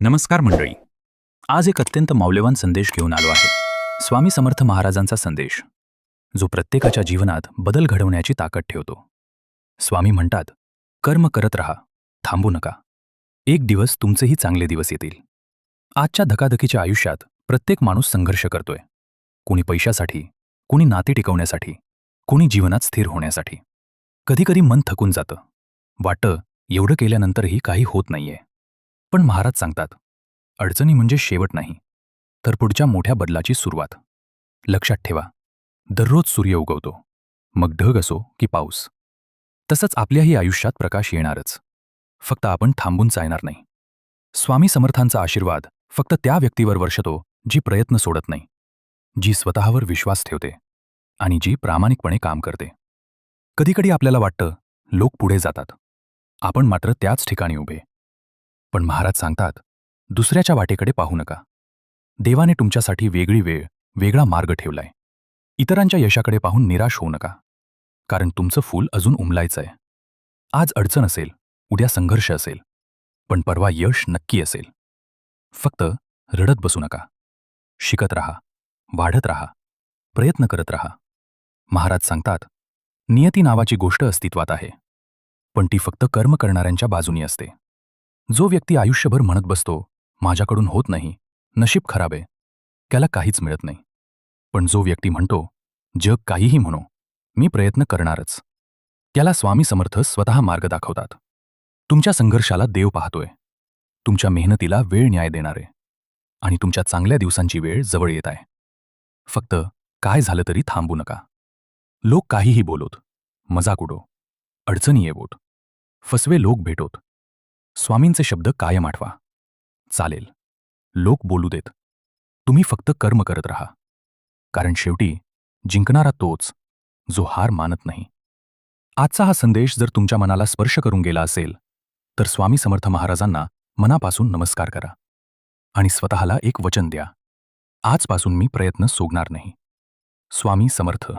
नमस्कार मंडळी. आज एक अत्यंत मौल्यवान संदेश घेऊन आलो आहे. स्वामी समर्थ महाराजांचा संदेश. जो प्रत्येकाच्या जीवनात बदल घडवण्याची ताकद ठेवतो. स्वामी म्हणतात कर्म करत राहा थांबू नका. एक दिवस तुमचेही चांगले दिवस येतील. आजच्या धकाधकीच्या आयुष्यात प्रत्येक माणूस संघर्ष करतोय. कोणी पैशासाठी कोणी नाते टिकवण्यासाठी कोणी जीवनात स्थिर होण्यासाठी. कधीकधी मन थकून जातं. वाटतं एवढं केल्यानंतरही काही होत नाहीये. पण महाराज सांगतात अडचणी म्हणजे शेवट नाही तर पुढच्या मोठ्या बदलाची सुरुवात. लक्षात ठेवा दररोज सूर्य उगवतो मग ढग असो की पाऊस. तसंच आपल्याही आयुष्यात प्रकाश येणारच. फक्त आपण थांबून चालणार नाही. स्वामी समर्थांचा आशीर्वाद फक्त त्या व्यक्तीवर वर्षतो जी प्रयत्न सोडत नाही जी स्वतःवर विश्वास ठेवते आणि जी प्रामाणिकपणे काम करते. कधीकधी आपल्याला वाटतं लोक पुढे जातात. आपण मात्र त्याच ठिकाणी उभे पण महाराज सांगतात दुसऱ्याच्या वाटेकडे पाहू नका. देवाने तुमच्यासाठी वेगळी वेळ वेगळा मार्ग ठेवलाय. इतरांच्या यशाकडे पाहून निराश होऊ नका. कारण तुमचं फूल अजून उमलायचंय. आज अडचण असेल उद्या संघर्ष असेल पण परवा यश नक्की असेल. फक्त रडत बसू नका. शिकत राहा वाढत राहा प्रयत्न करत राहा. महाराज सांगतात नियती नावाची गोष्ट अस्तित्वात आहे. पण ती फक्त कर्म करणाऱ्यांच्या बाजूनी असते. जो व्यक्ती आयुष्यभर म्हणत बसतो माझ्याकडून होत नाही नशीब खराब आहे त्याला काहीच मिळत नाही. पण जो व्यक्ती म्हणतो जग काहीही म्हणो मी प्रयत्न करणारच. त्याला स्वामी समर्थ स्वतः मार्ग दाखवतात. तुमच्या संघर्षाला देव पाहतोय. तुमच्या मेहनतीला वेळ न्याय देणारे. आणि तुमच्या चांगल्या दिवसांची वेळ जवळ येत आहे. फक्त काय झालं तरी थांबू नका. लोक काहीही बोलोत मजाक उडो अडचणी येवोत. फसवे लोक भेटोत. स्वामींचे शब्द कायम आठवा. चालेल. लोक बोलू देत. तुम्ही फक्त कर्म करत राहा. कारण शेवटी जिंकणारा तोच जो हार मानत नाही. आजचा हा संदेश जर तुमच्या मनाला स्पर्श करून गेला असेल तर स्वामी समर्थ महाराजांना मनापासून नमस्कार करा. आणि स्वतःला एक वचन द्या. आजपासून मी प्रयत्न सोडणार नाही. स्वामी समर्थ.